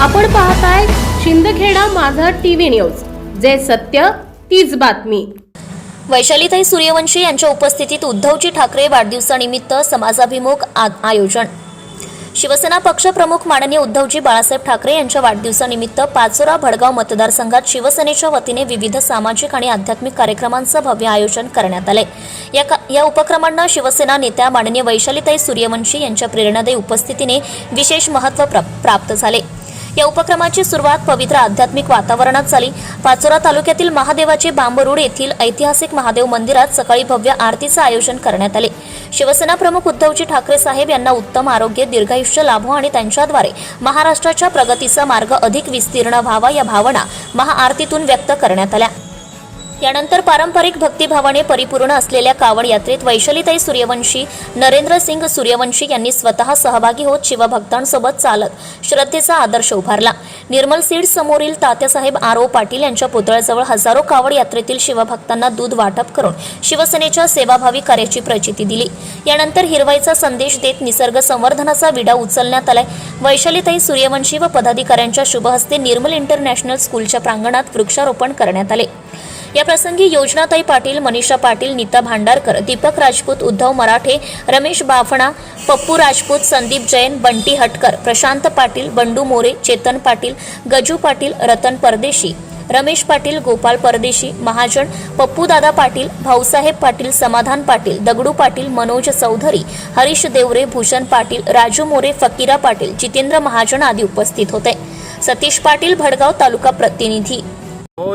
आपण पाहताय शिंदखेडा माझा टीव्ही न्यूज. जे सत्य तीच बातमी. वैशालीताई सूर्यवंशी यांच्या उपस्थितीत उद्धवजी ठाकरे वाढदिवसानिमित्त समाजाभिमुख आ- आयोजन. शिवसेना पक्षप्रमुख माननीय उद्धवजी बाळासाहेब ठाकरे यांच्या वाढदिवसानिमित्त पाचोरा भडगाव मतदारसंघात शिवसेनेच्या वतीने विविध सामाजिक आणि आध्यात्मिक कार्यक्रमांचं भव्य आयोजन करण्यात आले. या का- या उपक्रमांना शिवसेना नेत्या माननीय वैशालीताई सूर्यवंशी यांच्या प्रेरणादायी उपस्थितीने विशेष महत्त्व प्रा- प्राप्त झाले. या उपक्रमाची सुरुवात पवित्र आध्यात्मिक वातावरणात झाली. पाचोरा तालुक्यातील महादेवाचे बांबरूड येथील ऐतिहासिक महादेव मंदिरात सकाळी भव्य आरतीचं आयोजन करण्यात आले. शिवसेना प्रमुख उद्धवजी ठाकरे साहेब यांना उत्तम आरोग्य दीर्घायुष्य लाभो आणि त्यांच्याद्वारे महाराष्ट्राच्या प्रगतीचा मार्ग अधिक विस्तीर्ण व्हावा या भावना महाआरतीतून व्यक्त करण्यात आल्या. यानंतर पारंपरिक भक्तिभावाने परिपूर्ण असलेल्या कावड यात्रेत वैशालीताई सूर्यवंशी नरेंद्र सिंग सूर्यवंशी यांनी स्वतः सहभागी होत शिवभक्तांसोबत चालत श्रद्धेचा आदर्श उभारला. निर्मल सीड समोरील तात्यासाहेब आर ओ पाटील यांच्या पुतळ्याजवळ हजारो कावड यात्रेतील शिवभक्तांना दूध वाटप करून शिवसेनेच्या सेवाभावी कार्याची प्रचिती दिली. यानंतर हिरवाईचा संदेश देत निसर्ग संवर्धनाचा विडा उचलण्यात आलाय. वैशालीताई सूर्यवंशी व पदाधिकाऱ्यांच्या शुभहस्ते निर्मल इंटरनॅशनल स्कूलच्या प्रांगणात वृक्षारोपण करण्यात आले. या प्रसंगी योजनाताई पाटील मनीषा पाटील नीता भांडारकर दीपक राजपूत उद्धव मराठे रमेश बाफणा पप्पू राजपूत संदीप जैन बंटी हटकर प्रशांत पाटील बंडू मोरे चेतन पाटील गजू पाटील रतन परदेशी रमेश पाटील गोपाल परदेशी महाजन पप्पू दादा पाटील भाऊसाहेब पाटील समाधान पाटील दगडू पाटील मनोज चौधरी हरीश देवरे भूषण पाटील राजू मोरे फकीरा पाटील जितेंद्र महाजन आदी उपस्थित होते. सतीश पाटील भडगाव तालुका प्रतिनिधी. हो,